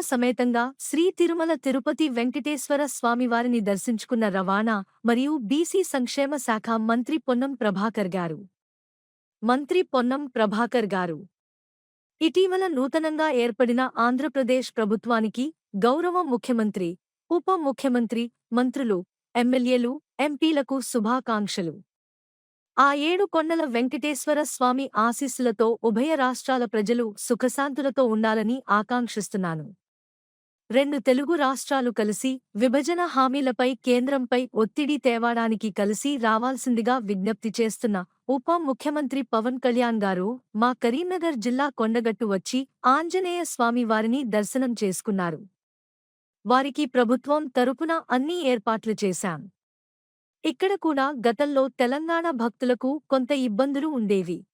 సమేతంగా శ్రీ తిరుమల తిరుపతి వెంకటేశ్వర స్వామివారిని దర్శించుకున్న రవాణా మరియు బీసీ సంక్షేమ శాఖ మంత్రి పొన్నం ప్రభాకర్ గారు. మంత్రి పొన్నం ప్రభాకర్ గారు. ఇటీవల నూతనంగా ఏర్పడిన ఆంధ్రప్రదేశ్ ప్రభుత్వానికి గౌరవ ముఖ్యమంత్రి ఉప ముఖ్యమంత్రి మంత్రులు ఎమ్మెల్యేలు ఎంపీలకు శుభాకాంక్షలు. ఆ ఏడు కొండల వెంకటేశ్వర స్వామి ఆశీస్సులతో ఉభయ రాష్ట్రాల ప్రజలు సుఖశాంతులతో ఉండాలని ఆకాంక్షిస్తున్నాను. రెండు తెలుగు రాష్ట్రాలు కలిసి విభజన హామీలపై కేంద్రంపై ఒత్తిడి తేవడానికి కలిసి రావాల్సిందిగా విజ్ఞప్తి చేస్తున్న ఉప ముఖ్యమంత్రి పవన్ కళ్యాణ్ గారు మా కరీంనగర్ జిల్లా కొండగట్టు వచ్చి ఆంజనేయ స్వామి వారిని దర్శనం చేసుకున్నారు. వారికి ప్రభుత్వం తరపున అన్ని ఏర్పాట్లు చేశాం. ఇక్కడ కూడా గతంలో తెలంగాణ భక్తులకు కొంత ఇబ్బందులు ఉండేవి.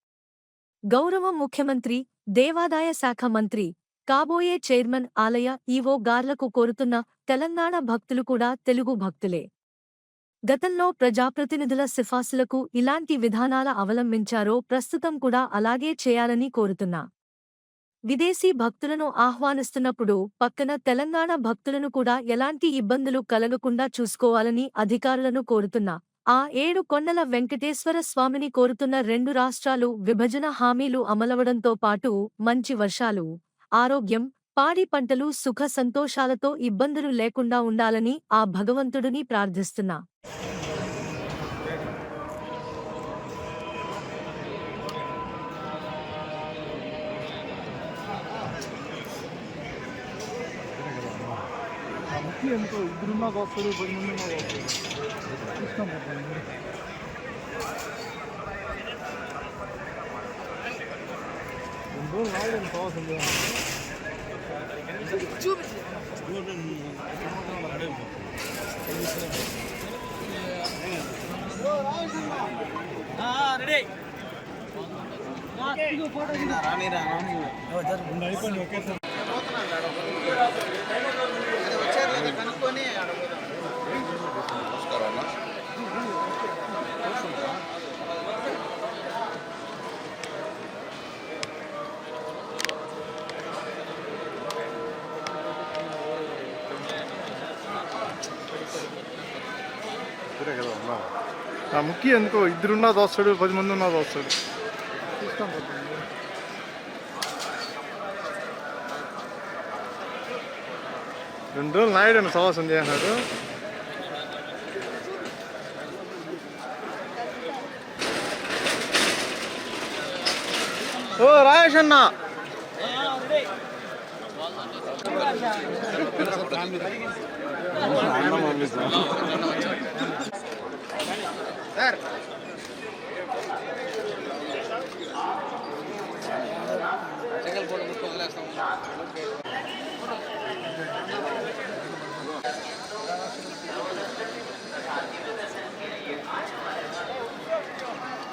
గౌరవ ముఖ్యమంత్రి దేవాదాయ శాఖ మంత్రి కాబోయే చైర్మన్ ఆలయ ఈవో గార్లకు కోరుతున్న తెలంగాణ భక్తులు కూడా తెలుగు భక్తులే. గతంలో ప్రజాప్రతినిధుల సిఫార్సులకు ఇలాంటి విధానాల అవలంబించారో ప్రస్తుతం కూడా అలాగే చేయాలని కోరుతున్నా. విదేశీ భక్తులను ఆహ్వానిస్తున్నప్పుడు పక్కన తెలంగాణ భక్తులను కూడా ఎలాంటి ఇబ్బందులు కలగకుండా చూసుకోవాలని అధికారులను కోరుతున్నా. ఆ ఏడు కొండల వెంకటేశ్వర స్వామిని కోరుతున్న రెండు రాష్ట్రాలు విభజన హామీలు అమలవడంతో పాటు మంచి వర్షాలు ఆరోగ్యం పాడి పంటలు సుఖ సంతోషాలతో ఇబ్బందులు లేకుండా ఉండాలని ఆ భగవంతుడిని ప్రార్థిస్తున్నా. ఇద్దరు మాకు ఎందుకో ఇద్దరున్నా వస్తాడు పది మంది ఉన్నా వస్తాడు చూస్తాం పోతాను రెండు రోజులు రాయడం కావాల్సింది అయిపోయింది ఒకేసారి ఇద్దరే కదా ఉన్నాం ఆ ముఖ్య ఎందుకో ఇద్దరున్నా దోస్తాడు పది మంది ఉన్నా దోస్తాడు చూస్తాం. రెండు రోజులు నాయుడు సవాసం చేసినాడు ఓ రాయేష్ అన్న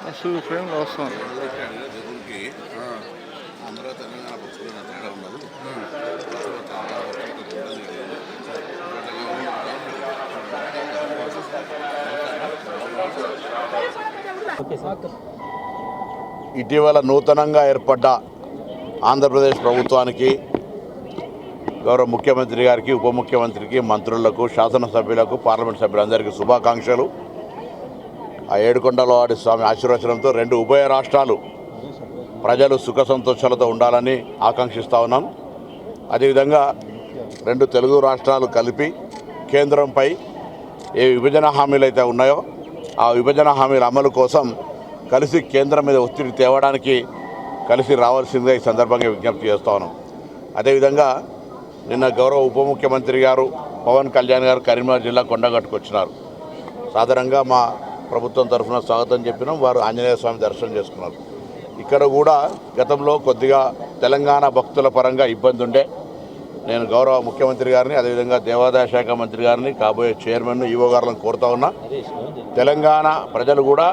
అసలు ఫ్రేమ్లో వస్తాను జరుగురికి అందరూ తెలంగాణ పక్షులు ఇటీవల నూతనంగా ఏర్పడ్డ ఆంధ్రప్రదేశ్ ప్రభుత్వానికి గౌరవ ముఖ్యమంత్రి గారికి ఉప ముఖ్యమంత్రికి మంత్రులకు శాసనసభ్యులకు పార్లమెంట్ సభ్యులందరికీ శుభాకాంక్షలు. ఆ ఏడుకొండలవాడి స్వామి ఆశీర్వచనంతో రెండు ఉభయ రాష్ట్రాలు ప్రజలు సుఖ సంతోషాలతో ఉండాలని ఆకాంక్షిస్తూ ఉన్నాం. అదేవిధంగా రెండు తెలుగు రాష్ట్రాలు కలిపి కేంద్రంపై ఏ విభజన హామీలు అయితే ఉన్నాయో ఆ విభజన హామీల అమలు కోసం కలిసి కేంద్రం మీద ఒత్తిడి తేవడానికి కలిసి రావాల్సిందిగా ఈ సందర్భంగా విజ్ఞప్తి చేస్తా ఉన్నాం. అదేవిధంగా నిన్న గౌరవ ఉప ముఖ్యమంత్రి గారు పవన్ కళ్యాణ్ గారు కరీంనగర్ జిల్లా కొండగట్టుకొచ్చినారు సాధారణంగా మా ప్రభుత్వం తరఫున స్వాగతం చెప్పినాం వారు ఆంజనేయ స్వామి దర్శనం చేసుకున్నారు. ఇక్కడ కూడా గతంలో కొద్దిగా తెలంగాణ భక్తుల పరంగా ఇబ్బంది ఉండే నేను గౌరవ ముఖ్యమంత్రి గారిని అదేవిధంగా దేవాదాయ శాఖ మంత్రి గారిని కాబోయే చైర్మన్ ఈవో గారులను కోరుతా ఉన్నా. తెలంగాణ ప్రజలు కూడా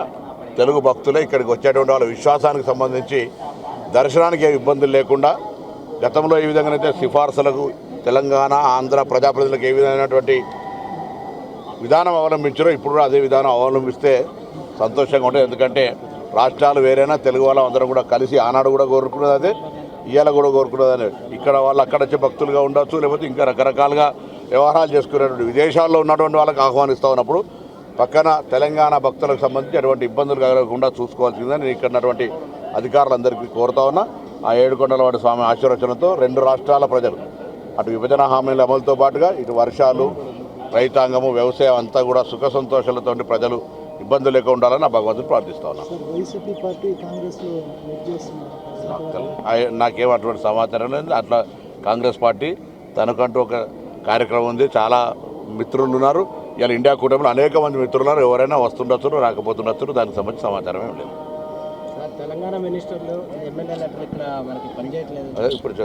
తెలుగు భక్తులే ఇక్కడికి వచ్చేటువంటి వాళ్ళ విశ్వాసానికి సంబంధించి దర్శనానికి ఏ ఇబ్బందులు లేకుండా గతంలో ఏ విధంగానైతే సిఫార్సులకు తెలంగాణ ఆంధ్ర ప్రజాప్రతినిధులకు ఏ విధమైనటువంటి విధానం అవలంబించారో ఇప్పుడు కూడా అదే విధానం అవలంబిస్తే సంతోషంగా ఉంటుంది. ఎందుకంటే రాష్ట్రాలు వేరైనా తెలుగు వాళ్ళం అందరం కూడా కలిసి ఆనాడు కూడా కోరుకున్నది అదే. ఇవాళ కూడా కోరుకున్నదని. ఇక్కడ వాళ్ళు అక్కడ వచ్చే భక్తులుగా ఉండొచ్చు లేకపోతే ఇంకా రకరకాలుగా వ్యవహారాలు చేసుకునేటువంటి విదేశాల్లో ఉన్నటువంటి వాళ్ళకి ఆహ్వానిస్తూ ఉన్నప్పుడు పక్కన తెలంగాణ భక్తులకు సంబంధించి అటువంటి ఇబ్బందులు కలగకుండా చూసుకోవాల్సిందని నేను ఇక్కడ ఉన్నటువంటి అధికారులందరికీ కోరుతా ఉన్నా. ఆ ఏడుకొండలవాడి స్వామి ఆశీర్వచనంతో రెండు రాష్ట్రాల ప్రజలు అటు విభజన హామీల అమలుతో పాటుగా ఇటు వర్షాలు రైతాంగము వ్యవసాయం అంతా కూడా సుఖ సంతోషాలతో ప్రజలు ఇబ్బందులు లేకుండా ఉండాలని నా భగవంతుని ప్రార్థిస్తా ఉన్నాను నాకు అటువంటి సమాచారం లేదు. అట్లా కాంగ్రెస్ పార్టీ తనకంటూ ఒక కార్యక్రమం ఉంది. చాలా మిత్రులు ఉన్నారు. ఇలా ఇండియా కూటమిలో అనేక మంది మిత్రులు ఉన్నారు. ఎవరైనా వస్తుండొచ్చు రాకపోతుండొచ్చు. దానికి సంబంధించి సమాచారం ఏం లేదు. సార్ తెలంగాణ మినిస్టర్లు ఎమ్మెల్యేలు అట్లా ఇక్కడ మనకి పనిచేయట్లేదు. అదే ఇప్పుడు